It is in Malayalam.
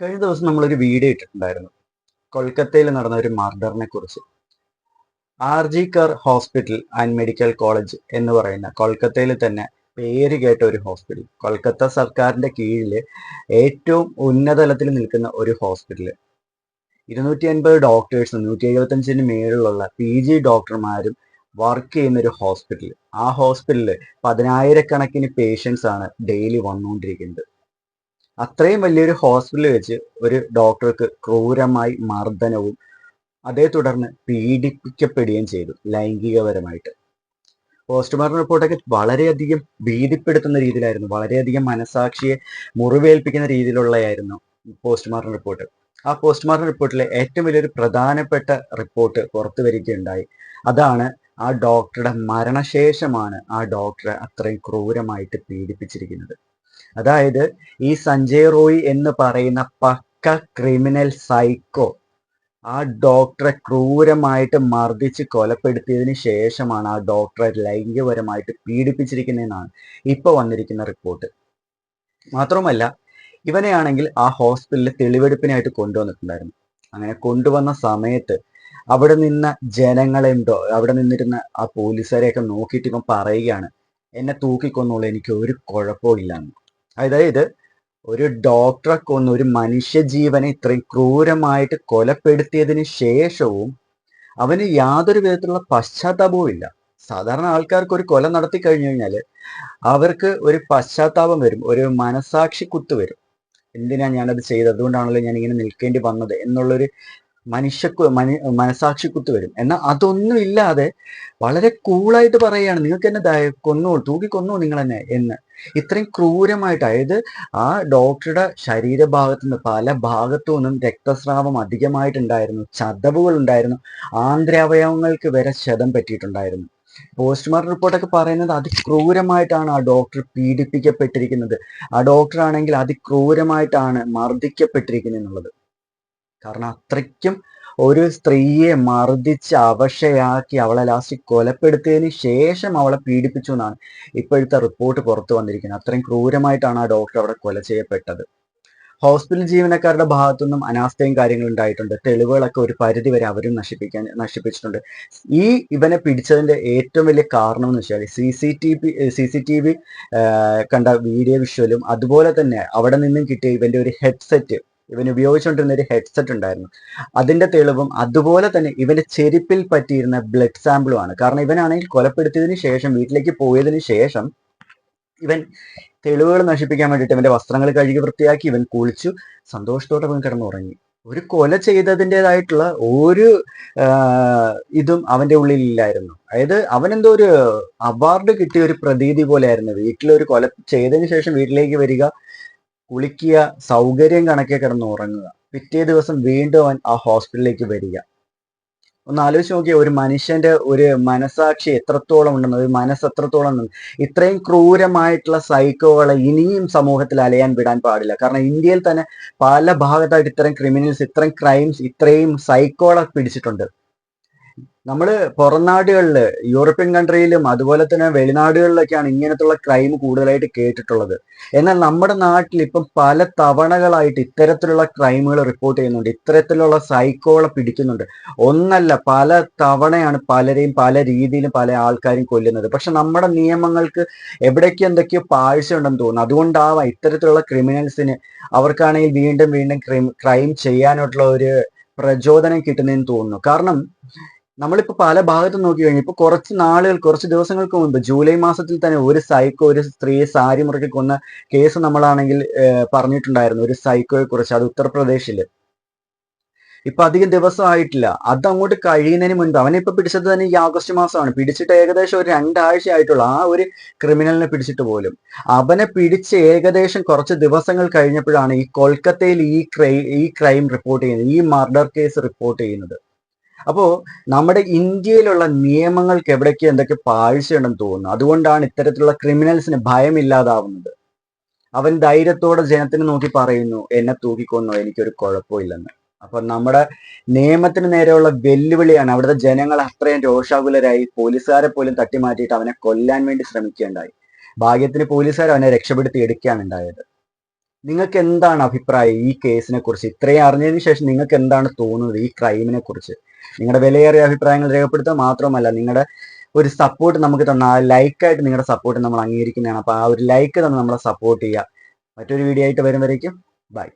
കഴിഞ്ഞ ദിവസം നമ്മളൊരു വീഡിയോ ഇട്ടിട്ടുണ്ടായിരുന്നു. കൊൽക്കത്തയിൽ നടന്ന ഒരു മർഡറിനെ കുറിച്ച്. R G Kar hospital and medical college എന്ന് പറയുന്ന കൊൽക്കത്തയിൽ തന്നെ പേര് കേട്ട ഒരു ഹോസ്പിറ്റൽ കൊൽക്കത്ത സർക്കാരിന്റെ കീഴിൽ ഏറ്റവും ഉന്നതലത്തിൽ നിൽക്കുന്ന ഒരു ഹോസ്പിറ്റൽ ഇരുന്നൂറ്റി അൻപത് ഡോക്ടേഴ്സും നൂറ്റി എഴുപത്തഞ്ചിന് മേളിലുള്ള പി ജി ഡോക്ടർമാരും വർക്ക് ചെയ്യുന്ന ഒരു ഹോസ്പിറ്റൽ ആ ഹോസ്പിറ്റലിൽ പതിനായിരക്കണക്കിന് പേഷ്യൻസ് ആണ് ഡെയിലി വന്നുകൊണ്ടിരിക്കുന്നത്. അത്രയും വലിയൊരു ഹോസ്പിറ്റലിൽ വെച്ച് ഒരു ഡോക്ടർക്ക് ക്രൂരമായി മർദ്ദനവും അതേ തുടർന്ന് പീഡിപ്പിക്കപ്പെടുകയും ചെയ്തു ലൈംഗികപരമായിട്ട്. പോസ്റ്റ്മോർട്ടം റിപ്പോർട്ടൊക്കെ വളരെയധികം ഭീതിപ്പെടുത്തുന്ന രീതിയിലായിരുന്നു. വളരെയധികം മനസാക്ഷിയെ മുറിവേൽപ്പിക്കുന്ന രീതിയിലുള്ളതായിരുന്നു പോസ്റ്റ്മോർട്ടം റിപ്പോർട്ട്. ആ പോസ്റ്റ്മോർട്ടം റിപ്പോർട്ടിലെ ഏറ്റവും വലിയൊരു പ്രധാനപ്പെട്ട റിപ്പോർട്ട് പുറത്തു വരികയുണ്ടായി. അതാണ് ആ ഡോക്ടറുടെ മരണശേഷമാണ് ആ ഡോക്ടറെ അത്രയും ക്രൂരമായിട്ട് പീഡിപ്പിച്ചിരിക്കുന്നത്. അതായത് ഈ സഞ്ജയ് റോയ് എന്ന് പറയുന്ന പക്ക ക്രിമിനൽ സൈക്കോ ആ ഡോക്ടറെ ക്രൂരമായിട്ട് മർദ്ദിച്ച് കൊലപ്പെടുത്തിയതിന് ശേഷമാണ് ആ ഡോക്ടറെ ലൈംഗികപരമായിട്ട് പീഡിപ്പിച്ചിരിക്കുന്നതെന്നാണ് ഇപ്പോൾ വന്നിരിക്കുന്ന റിപ്പോർട്ട്. മാത്രമല്ല ഇവനെയാണെങ്കിൽ ആ ഹോസ്പിറ്റലിൽ തെളിവെടുപ്പിനായിട്ട് കൊണ്ടുവന്നിട്ടുണ്ടായിരുന്നു. അങ്ങനെ കൊണ്ടുവന്ന സമയത്ത് അവിടെ നിന്ന ജനങ്ങളെന്തോ അവിടെ നിന്നിരുന്ന ആ പോലീസുകാരെയൊക്കെ നോക്കിയിട്ട് ഇവൻ പറയുകയാണ് എന്നെ തൂക്കിക്കൊന്നോളൂ എനിക്ക് ഒരു കുഴപ്പവും ഇല്ലാന്ന്. അതായത് ഒരു ഡോക്ടറെ കൊന്ന് ഒരു മനുഷ്യജീവനെ ഇത്രയും ക്രൂരമായിട്ട് കൊലപ്പെടുത്തിയതിന് ശേഷവും അവന് യാതൊരു വിധത്തിലുള്ള പശ്ചാത്താപവും ഇല്ല. സാധാരണ ആൾക്കാർക്ക് ഒരു കൊല നടത്തി കഴിഞ്ഞു കഴിഞ്ഞാൽ അവർക്ക് ഒരു പശ്ചാത്താപം വരും ഒരു മനസാക്ഷി കുത്ത് വരും. എന്തിനാ ഞാനത് ചെയ്തത്? അതുകൊണ്ടാണല്ലോ ഞാൻ ഇങ്ങനെ നിൽക്കേണ്ടി വന്നത് എന്നുള്ളൊരു മനുഷ്യ മനു മനസാക്ഷി കുത്ത് വരും. എന്നാൽ അതൊന്നും ഇല്ലാതെ വളരെ കൂളായിട്ട് പറയുകയാണ് നിങ്ങൾക്ക് എന്നെ കൊന്നോ തൂക്കി കൊന്നോ നിങ്ങൾ എന്നെ എന്ന്. ഇത്രയും ക്രൂരമായിട്ട് അതായത് ആ ഡോക്ടറുടെ ശരീരഭാഗത്തു നിന്ന് പല ഭാഗത്തു നിന്നും രക്തസ്രാവം അധികമായിട്ടുണ്ടായിരുന്നു ചതവുകൾ ഉണ്ടായിരുന്നു ആന്തരാവയവങ്ങൾക്ക് വരെ ക്ഷതം പറ്റിയിട്ടുണ്ടായിരുന്നു. പോസ്റ്റ്മോർട്ടം റിപ്പോർട്ടൊക്കെ പറയുന്നത് അതിക്രൂരമായിട്ടാണ് ആ ഡോക്ടർ പീഡിപ്പിക്കപ്പെട്ടിരിക്കുന്നത്. ആ ഡോക്ടർ ആണെങ്കിൽ അതിക്രൂരമായിട്ടാണ് മർദ്ദിക്കപ്പെട്ടിരിക്കുന്നത് എന്നുള്ളത്. കാരണം അത്രയ്ക്കും ഒരു സ്ത്രീയെ മർദ്ദിച്ച് അവശയാക്കി അവളെ ലാസ്റ്റ് കൊലപ്പെടുത്തിയതിന് ശേഷം അവളെ പീഡിപ്പിച്ചു എന്നാണ് ഇപ്പോഴത്തെ റിപ്പോർട്ട് പുറത്തു വന്നിരിക്കുന്നത്. അത്രയും ക്രൂരമായിട്ടാണ് ആ ഡോക്ടർ അവിടെ കൊല ചെയ്യപ്പെട്ടത്. ഹോസ്പിറ്റൽ ജീവനക്കാരുടെ ഭാഗത്തുനിന്നും അനാസ്ഥയും കാര്യങ്ങളും ഉണ്ടായിട്ടുണ്ട്. തെളിവുകളൊക്കെ ഒരു പരിധി വരെ അവരും നശിപ്പിക്കാൻ നശിപ്പിച്ചിട്ടുണ്ട്. ഈ ഇവനെ പിടിച്ചതിന്റെ ഏറ്റവും വലിയ കാരണം എന്ന് വെച്ചാൽ C C T V C C T V കണ്ട വീഡിയോ വിഷ്വലും അതുപോലെ തന്നെ അവിടെ നിന്നും കിട്ടിയ ഇവന്റെ ഒരു ഹെഡ്സെറ്റ് ഇവൻ ഉപയോഗിച്ചുകൊണ്ടിരുന്ന ഒരു ഹെഡ്സെറ്റ് ഉണ്ടായിരുന്നു. അതിന്റെ തെളിവും അതുപോലെ തന്നെ ഇവന്റെ ചെരുപ്പിൽ പറ്റിയിരുന്ന ബ്ലഡ് സാമ്പിളുമാണ് കാരണം ഇവനാണെങ്കിൽ കൊലപ്പെടുത്തിയതിനു ശേഷം വീട്ടിലേക്ക് പോയതിനു ശേഷം ഇവൻ തെളിവുകൾ നശിപ്പിക്കാൻ വേണ്ടിയിട്ട് ഇവന്റെ വസ്ത്രങ്ങൾ കഴുകി വൃത്തിയാക്കി ഇവൻ കുളിച്ചു. സന്തോഷത്തോടെ അവൻ കിടന്നുറങ്ങി. ഒരു കൊല ചെയ്തതിന്റെതായിട്ടുള്ള ഒരു ഇതും അവന്റെ ഉള്ളിൽ ഇല്ലായിരുന്നു അതായത് അവൻ എന്തോ ഒരു അവാർഡ് കിട്ടിയ ഒരു പ്രതീതി പോലെയായിരുന്നു. വീട്ടിലൊരു കൊല ചെയ്തതിന് ശേഷം വീട്ടിലേക്ക് വരിക കുളിക്കുക സൗകര്യം കണക്കെ കിടന്ന് ഉറങ്ങുക. പിറ്റേ ദിവസം വീണ്ടും അവൻ ആ ഹോസ്പിറ്റലിലേക്ക് വരിക. ഒന്ന് ആലോചിച്ച് നോക്കിയേ ഒരു മനുഷ്യന്റെ ഒരു മനസാക്ഷി എത്രത്തോളം ഉണ്ടെന്ന് ഒരു മനസ്സ് എത്രത്തോളം ഇത്രയും ക്രൂരമായിട്ടുള്ള സൈക്കോകളെ ഇനിയും സമൂഹത്തിൽ അലയാൻ വിടാൻ പാടില്ല. കാരണം ഇന്ത്യയിൽ തന്നെ പല ഭാഗത്തായിട്ട് ഇത്രയും ക്രിമിനൽസ് ഇത്രയും ക്രൈംസ് ഇത്രയും സൈക്കോളെ പിടിച്ചിട്ടുണ്ട്. നമ്മൾ പുറം നാടുകളിൽ യൂറോപ്യൻ കൺട്രിയിലും അതുപോലെ തന്നെ വെളിനാടുകളിലൊക്കെയാണ് ഇങ്ങനത്തുള്ള ക്രൈം കൂടുതലായിട്ട് കേട്ടിട്ടുള്ളത്. എന്നാൽ നമ്മുടെ നാട്ടിൽ ഇപ്പം പല തവണകളായിട്ട് ഇത്തരത്തിലുള്ള ക്രൈമുകൾ റിപ്പോർട്ട് ചെയ്യുന്നുണ്ട്. ഇത്തരത്തിലുള്ള സൈക്കോളെ പിടിക്കുന്നുണ്ട്. ഒന്നല്ല പല തവണയാണ് പലരെയും പല രീതിയിലും പല ആൾക്കാരും കൊല്ലുന്നത്. പക്ഷെ നമ്മുടെ നിയമങ്ങൾക്ക് എവിടേക്ക് എന്തൊക്കെയോ പാഴ്ച ഉണ്ടെന്ന് തോന്നുന്നു. അതുകൊണ്ടാവാം ഇത്തരത്തിലുള്ള ക്രിമിനൽസിന് അവർക്കാണെങ്കിൽ വീണ്ടും വീണ്ടും ക്രൈം ക്രൈം ചെയ്യാനായിട്ടുള്ള ഒരു പ്രചോദനം കിട്ടുന്നതെന്ന് തോന്നുന്നു. കാരണം നമ്മളിപ്പോ പല ഭാഗത്തും നോക്കി കഴിഞ്ഞാൽ ഇപ്പൊ കുറച്ച് നാളുകൾ കുറച്ച് ദിവസങ്ങൾക്ക് മുൻപ് ജൂലൈ മാസത്തിൽ തന്നെ ഒരു സൈക്കോ ഒരു സ്ത്രീയെ സാരി മുറുക്കി കൊന്ന കേസ് നമ്മളാണെങ്കിൽ പറഞ്ഞിട്ടുണ്ടായിരുന്നു ഒരു സൈക്കോയെ കുറിച്ച്. അത് ഉത്തർപ്രദേശിൽ. ഇപ്പൊ അധികം ദിവസമായിട്ടില്ല. അത് അങ്ങോട്ട് കഴിയുന്നതിന് മുൻപ് അവനെ ഇപ്പൊ പിടിച്ചത് തന്നെ ഈ ആഗസ്റ്റ് മാസമാണ്. പിടിച്ചിട്ട് ഏകദേശം ഒരു രണ്ടാഴ്ച ആയിട്ടുള്ള. ആ ഒരു ക്രിമിനലിനെ പിടിച്ചിട്ട് പോലും. അവനെ പിടിച്ച് ഏകദേശം കുറച്ച് ദിവസങ്ങൾ കഴിഞ്ഞപ്പോഴാണ് ഈ കൊൽക്കത്തയിൽ ഈ ക്രൈ ഈ ക്രൈം റിപ്പോർട്ട് ചെയ്യുന്നത് ഈ മർഡർ കേസ് റിപ്പോർട്ട് ചെയ്യുന്നത്. അപ്പോ നമ്മുടെ ഇന്ത്യയിലുള്ള നിയമങ്ങൾക്ക് എവിടേക്ക് എന്തൊക്കെ പാഴ്ചയുണ്ടെന്ന് തോന്നുന്നു? അതുകൊണ്ടാണ് ഇത്തരത്തിലുള്ള ക്രിമിനൽസിന് ഭയമില്ലാതാവുന്നത്. അവൻ ധൈര്യത്തോടെ ജനത്തിന് നോക്കി പറയുന്നു എന്നെ തൂക്കിക്കൊന്നു എനിക്കൊരു കുഴപ്പമില്ലെന്ന്. അപ്പൊ നമ്മുടെ നിയമത്തിന് നേരെയുള്ള വെല്ലുവിളിയാണ് അവിടുത്തെ ജനങ്ങൾ അത്രയും രോഷാകുലരായി പോലീസുകാരെ പോലും തട്ടിമാറ്റിയിട്ട് അവനെ കൊല്ലാൻ വേണ്ടി ശ്രമിക്കുകയുണ്ടായി. ഭാഗ്യത്തിന് പോലീസുകാർ അവനെ രക്ഷപ്പെടുത്തി എടുക്കുകയാണ് ഉണ്ടായത്. നിങ്ങൾക്ക് എന്താണ് അഭിപ്രായം ഈ കേസിനെ കുറിച്ച് ഇത്രയും അറിഞ്ഞതിന് ശേഷം നിങ്ങൾക്ക് എന്താണ് തോന്നുന്നത് ഈ ക്രൈമിനെ കുറിച്ച് നിങ്ങളുടെ വിലയേറിയ അഭിപ്രായങ്ങൾ രേഖപ്പെടുത്തുക മാത്രമല്ല നിങ്ങളുടെ ഒരു സപ്പോർട്ട് നമുക്ക് തന്ന ആ ലൈക്കായിട്ട് നിങ്ങളുടെ സപ്പോർട്ട് നമ്മൾ അംഗീകരിക്കുന്നതാണ്. അപ്പോൾ ആ ഒരു ലൈക്ക് തന്നെ നമ്മളെ സപ്പോർട്ട് ചെയ്യുക. മറ്റൊരു വീഡിയോ ആയിട്ട് വരുമ്പോഴേക്കും ബൈ